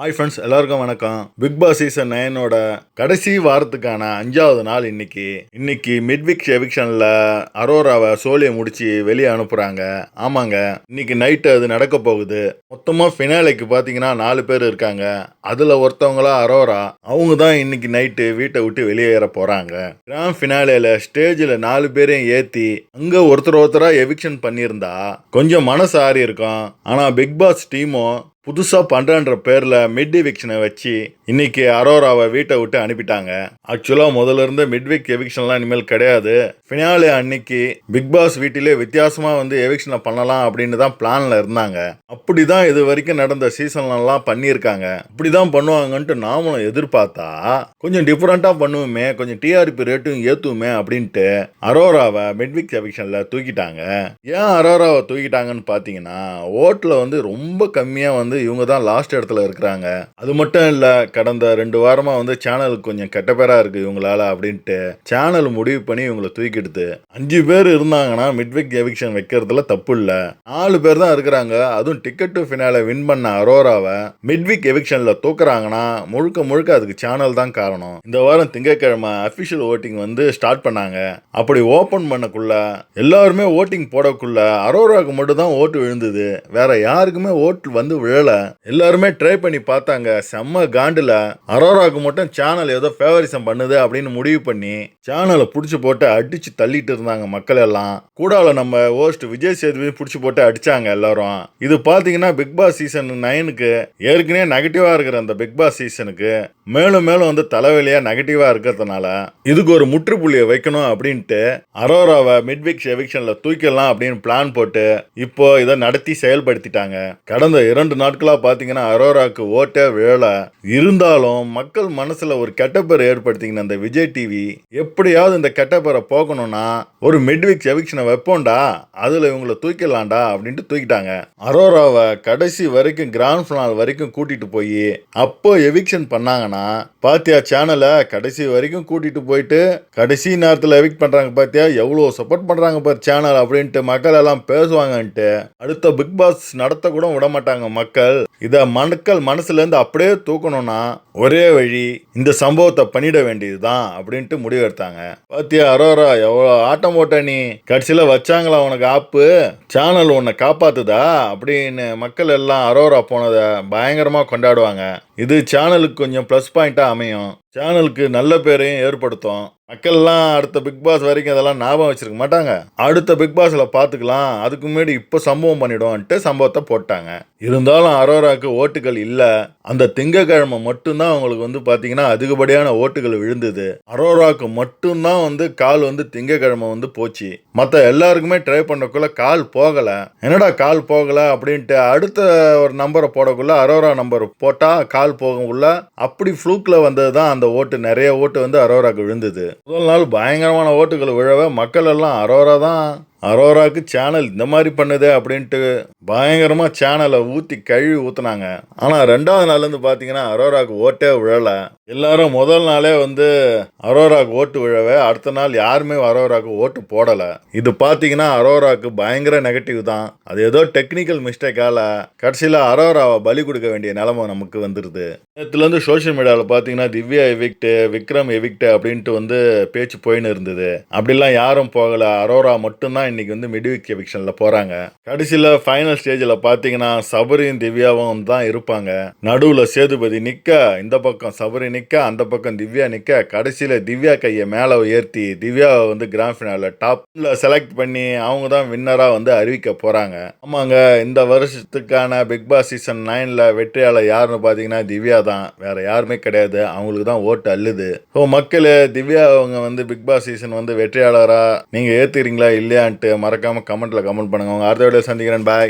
Hi friends எல்லாருக்கும் வணக்கம். Big Boss season நைனோட கடைசி வாரத்துக்கான அஞ்சாவது நாள் இன்னைக்கு. இன்னைக்கு மிட்விக் எவிக்ஷனில் அரோராவை சோழியை முடிச்சு வெளியே அனுப்புகிறாங்க ஆமாங்க இன்னைக்கு நைட்டு அது நடக்க போகுது. மொத்தமாக ஃபினாலைக்கு பார்த்தீங்கன்னா நாலு பேர் இருக்காங்க. அதில் ஒருத்தவங்களா அரோரா அவங்க தான் இன்னைக்கு நைட்டு வீட்டை விட்டு வெளியேற போகிறாங்க கிராண்ட் ஃபினாலேயில் ஸ்டேஜில் நாலு பேரையும் ஏற்றி அங்கே ஒருத்தர் ஒருத்தராக எவிக்ஷன் பண்ணியிருந்தா கொஞ்சம் மனசு ஆறி இருக்கும் ஆனால் பிக் பாஸ் டீமும் புதுசாக பண்ணுறன்ற பேரில் மிட் எவிக்ஷனை வச்சு இன்னைக்கு அரோராவை வீட்டை விட்டு அனுப்பிட்டாங்க. ஆக்சுவலாக முதல்ல இருந்து மிட்விக் எவிக்ஷன்லாம் இனிமேல் கிடையாது. ஃபினாலே அன்னைக்கு பிக் பாஸ் வீட்டிலே வித்தியாசமாக வந்து எவிக்ஷனை பண்ணலாம் அப்படின்னு தான் பிளானில் இருந்தாங்க. அப்படி தான் இது வரைக்கும் நடந்த சீசன்லலாம் பண்ணியிருக்காங்க. இப்படி தான் பண்ணுவாங்கன்ட்டு நாமளும் எதிர்பார்த்தா கொஞ்சம் டிஃப்ரெண்ட்டாக பண்ணுவோமே கொஞ்சம் டிஆர்பி ரேட்டும் ஏற்றுவோமே அப்படின்ட்டு அரோராவை மிட்விக் எவிக்ஷனில் தூக்கிட்டாங்க. ஏன் அரோராவை தூக்கிட்டாங்கன்னு பார்த்தீங்கன்னா ஓட்டில் வந்து ரொம்ப கம்மியாக வந்து இவங்க தான் லாஸ்ட் இடத்துல இருக்கிறாங்க. அது மட்டும் இல்லை கடந்த ரெண்டு வாரமாக வந்து சேனலுக்கு கொஞ்சம் கெட்ட பேராக இருக்குது இவங்களால அப்படின்ட்டு சேனல் முடிவு பண்ணி இவங்களை தூக்கிடுது அஞ்சு பேர் இருந்தாங்கன்னா மிட்விக் எவிக்ஷன் வைக்கிறதுல தப்பு இல்லை. நாலு பேர் தான் இருக்கிறாங்க. அதுவும் டிக்கெட் டு ஃபினால வின் பண்ண அரோராவை மிட்விக் எவிக்ஷனில் தூக்குறாங்கன்னா முழுக்க முழுக்க அதுக்கு சேனல் தான் காரணம். இந்த வாரம் திங்கட்கிழமை அஃபிஷியல் ஓட்டிங் வந்து ஸ்டார்ட் பண்ணாங்க. அப்படி ஓப்பன் பண்ணக்குள்ள எல்லாருமே ஓட்டிங் போடக்குள்ள அரோராவுக்கு மட்டும் தான் ஓட்டு விழுந்தது. வேற யாருக்குமே ஓட்டு வந்து விழல எல்லாருமே ட்ரை பண்ணி பார்த்தாங்க செம்ம காண்டுல அரோராவுக்கு மட்டும் சேனல் ஏதோ ஃபேவரிசம் பண்ணுது அப்படின்னு முடிவு பண்ணி சேனலை பிடிச்சி போட்டு அடிச்சு தள்ளிட்டு இருந்தாங்க மக்கள் எல்லாம். கூடால நம்ம ஹோஸ்ட் விஜய் சேதுபதி பிடிச்சி போட்டு அடிச்சாங்க எல்லாரும். இது பாத்தீங்கன்னா பிக் பாஸ் சீசன் நைனுக்கு ஏற்கனவே நெகட்டிவா இருக்கிற அந்த பிக் பாஸ் சீசனுக்கு மேலும் மேலும் வந்து தலைவலியா நெகட்டிவா இருக்கிறதுனால இதுக்கு ஒரு முற்றுப்புள்ளியை வைக்கணும் அப்படின்ட்டு அரோராவை மிட்விக் எவிக்ஷனில் தூக்கிடலாம் அப்படின்னு பிளான் போட்டு இப்போ இதை நடத்தி செயல்படுத்திட்டாங்க. கடந்த இரண்டு நாள் நாட்களாக பார்த்தீங்கன்னா அரோராக்கு ஓட்டே வேலை இருந்தாலும் மக்கள் மனசுல ஒரு கெட்டப்பேரை ஏற்படுத்திங்கன்னா ஏற்படுத்திக்கின அந்த விஜய் டிவி எப்படியாவது இந்த கெட்டப்பேரை போக்கணும்னா ஒரு மிட்விக் எவிக்ஷனை வைப்போம்டா அதுல இவங்களை தூக்கிடலாண்டா அப்படின்ட்டு தூக்கிட்டாங்க. அரோராவை கடைசி வரைக்கும் கிராண்ட் ஃபினால் வரைக்கும் கூட்டிட்டு போய் அப்போ எவிக்ஷன் பண்ணாங்கன்னா பாத்தியா சேனலை கடைசி வரைக்கும் கூட்டிட்டு போயிட்டு கடைசி நேரத்தில் எவிக்ட் பண்ணுறாங்க பாத்தியா எவ்வளோ சப்போர்ட் பண்றாங்க பார் சேனல் அப்படின்ட்டு மக்கள் எல்லாம் பேசுவாங்கன்ட்டு அடுத்த பிக் பாஸ் நடத்த கூட விட மாட்டாங்க மக்கள். இதை மக்கள் மனசுல இருந்து அப்படியே தூக்கணும்னா ஒரே வழி இந்த சம்பவத்தை பண்ணிட வேண்டியதுதான் அப்படின்ட்டு முடிவு எடுத்தாங்க பாத்தியா அரோரா எவ்வளோ ஆட்டம் போட்ட நீ? கடைசியில வச்சாங்களா உனக்கு ஆப்பு? சேனல் உன்னை காப்பாத்துதா? அப்படின்னு மக்கள் எல்லாம் அரோரா போனதை பயங்கரமா கொண்டாடுவாங்க. இது சேனலுக்கு கொஞ்சம் ப்ளஸ் பாயிண்டா அமையும். சேனலுக்கு நல்ல பேரையும் ஏற்படுத்தும். மக்கள்லாம் அடுத்த பிக் பாஸ் வரைக்கும் அதெல்லாம் ஞாபகம் வச்சிருக்க மாட்டாங்க. அடுத்த பிக் பாஸ்ல பார்த்துக்கலாம் அதுக்கு முன்னாடி இப்போ சம்பவம் பண்ணிடுவோன்ட்டு சம்பவத்தை போட்டாங்க. இருந்தாலும் அரோராக்கு ஓட்டுகள் இல்லை. அந்த திங்கக்கிழமை மட்டும்தான் அவங்களுக்கு வந்து பார்த்தீங்கன்னா அதிகப்படியான ஓட்டுகள் விழுந்தது. அரோராக்கு மட்டும்தான் வந்து கால் வந்து திங்கக்கிழமை வந்து போச்சு. மற்ற எல்லாருக்குமே ட்ரை பண்ணக்குள்ள கால் போகலை. என்னடா கால் போகலை அப்படின்ட்டு அடுத்த ஒரு நம்பரை போடக்குள்ள அரோரா நம்பர் போட்டால் கால் போகக்குள்ள அப்படி ஃப்ளூக்கில் வந்தது தான் அந்த ஓட்டு நிறைய ஓட்டு வந்து அரோராக்கு விழுந்தது. முதல் நாள் பயங்கரமான ஓட்டுகள் விழவே மக்கள் எல்லாம் அரோரா தான். அரோராக்கு சேனல் இந்த மாதிரி பண்ணுதே அப்படின்ட்டு பயங்கரமாக சேனலை ஊற்றி கழுவி ஊற்றுனாங்க ஆனால் ரெண்டாவது நாள்லேருந்து பார்த்தீங்கன்னா அரோராக்கு ஓட்டே விழலை. எல்லாரும் முதல் நாளே வந்து அரோராக்கு ஓட்டு விழவே அடுத்த நாள் யாருமே அரோராக்கு ஓட்டு போடலை. இது பார்த்தீங்கன்னா அரோராக்கு பயங்கர நெகட்டிவ் தான். அது ஏதோ டெக்னிக்கல் மிஸ்டேக்கால் கடைசியில் அரோராவை பலி கொடுக்க வேண்டிய நிலமை நமக்கு வந்துடுது நேற்றுலேருந்து சோஷியல் மீடியாவில் பார்த்தீங்கன்னா திவ்யா எவிக்ட்டு விக்ரம் எவிக்ட்டு அப்படின்ட்டு வந்து பேச்சு போயின்னு இருந்தது. அப்படிலாம் யாரும் போகலை. அரோரா மட்டும்தான் இன்னைக்கு வந்து மிட்விக் எவிக்ஷனில் போகிறாங்க கடைசியில் ஃபைனல் ஸ்டேஜில் பார்த்தீங்கன்னா சபரியும் திவ்யாவும் தான் இருப்பாங்க. நடுவில் சேதுபதி நிற்க இந்த பக்கம் சபரி நிற்க அந்த பக்கம் திவ்யா நிற்க கடைசியில் திவ்யா கையை மேலே உயர்த்தி திவ்யாவை வந்து கிராண்ட் ஃபினாலில் டாப்பில் செலக்ட் பண்ணி அவங்க தான் வின்னராக வந்து அறிவிக்க போகிறாங்க ஆமாங்க இந்த வருஷத்துக்கான பிக் பாஸ் சீசன் நைனில் வெற்றியாளர் யாருன்னு பார்த்தீங்கன்னா திவ்யா தான். வேற யாருமே கிடையாது. அவங்களுக்கு தான் ஓட்டு அள்ளுது. ஸோ மக்கள் திவ்யா அவங்க வந்து பிக் பாஸ் சீசன் வந்து வெற்றியாளராக நீங்கள் ஏற்றுக்கிறீங்களா இல்லையான்ட்டு மறக்காமல் கமெண்ட்டில் கமெண்ட் பண்ணுங்க. உங்கள் அடுத்த வீடியோ சந்திக்கிறேன். பாய்